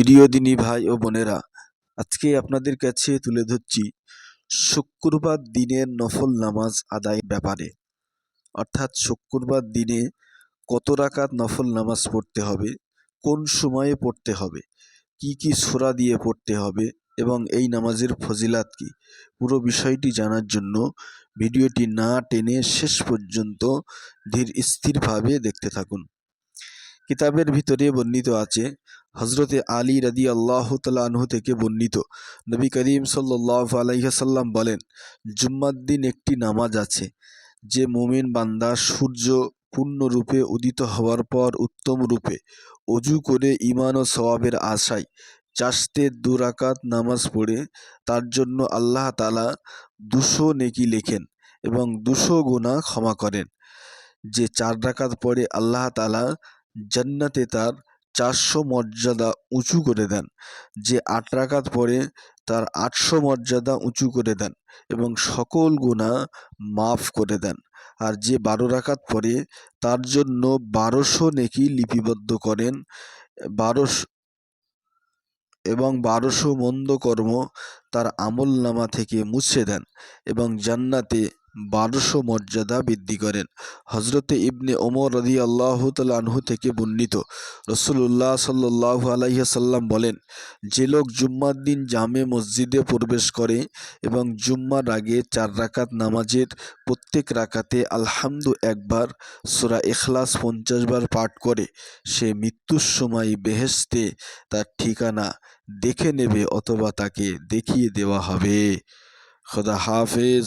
প্রিয় দিনী ভাই ও বোনেরা, আজকে আপনাদের কাছে তুলে ধরছি শুক্রবার দিনের নফল নামাজ আদায়ের ব্যাপারে। অর্থাৎ শুক্রবার দিনে কত রাকাত নফল নামাজ পড়তে হবে, কোন সময়ে পড়তে হবে, কি কি সূরা দিয়ে পড়তে হবে এবং এই নামাজের ফজিলাত কি, পুরো বিষয়টি জানার জন্য ভিডিওটি না টেনে শেষ পর্যন্ত ধীর স্থিরভাবে দেখতে থাকুন। কিতাবের ভিতরে বর্ণিত আছে হজরতে আলী রাদি আল্লাহ আনহু থেকে বর্ণিত। নবী করিম সাল্লাহ আলাইসাল্লাম বলেন, জুম্মার দিন একটি নামাজ আছে, যে মোমিন বান্দা সূর্য পূর্ণরূপে উদিত হওয়ার পর উত্তম রূপে অজু করে ইমান ও সওয়াবের আশায় চাষতে দুরাকাত নামাজ পড়ে, তার জন্য আল্লাহ তালা দুশো নেকি লেখেন এবং দুশো গুণা ক্ষমা করেন। যে চার রাকাত পরে আল্লাহ তালা জান্নাতে তার চারশো মর্যাদা উঁচু করে দেন, যে আট রাকাত পরে তার আটশো মর্যাদা উঁচু করে দেন এবং সকল গুণা মাফ করে দেন। আর যে বারো রাকাত পরে তার জন্য বারোশো নেকি লিপিবদ্ধ করেন, বারোশো, এবং বারোশো মন্দ কর্ম তার আমল নামা থেকে মুছে দেন এবং জান্নাতে বারোশো মর্যাদা বৃদ্ধি করেন। হজরতে ইবনে ওমর রদি আল্লাহ আনহু থেকে বর্ণিত রসুল্লাহ সাল্লাহ আলাইসাল্লাম বলেন, যে লোক জুম্মার দিন জামে মসজিদে প্রবেশ করে এবং জুম্মার আগে চার রাকাত নামাজের প্রত্যেক রাকাতে আলহামদু একবার সোরা এখলাস পঞ্চাশ বার পাঠ করে, সে মৃত্যুর সময় বেহেস্তে তার ঠিকানা দেখে নেবে অথবা তাকে দেখিয়ে দেওয়া হবে। খোদা হাফেজ।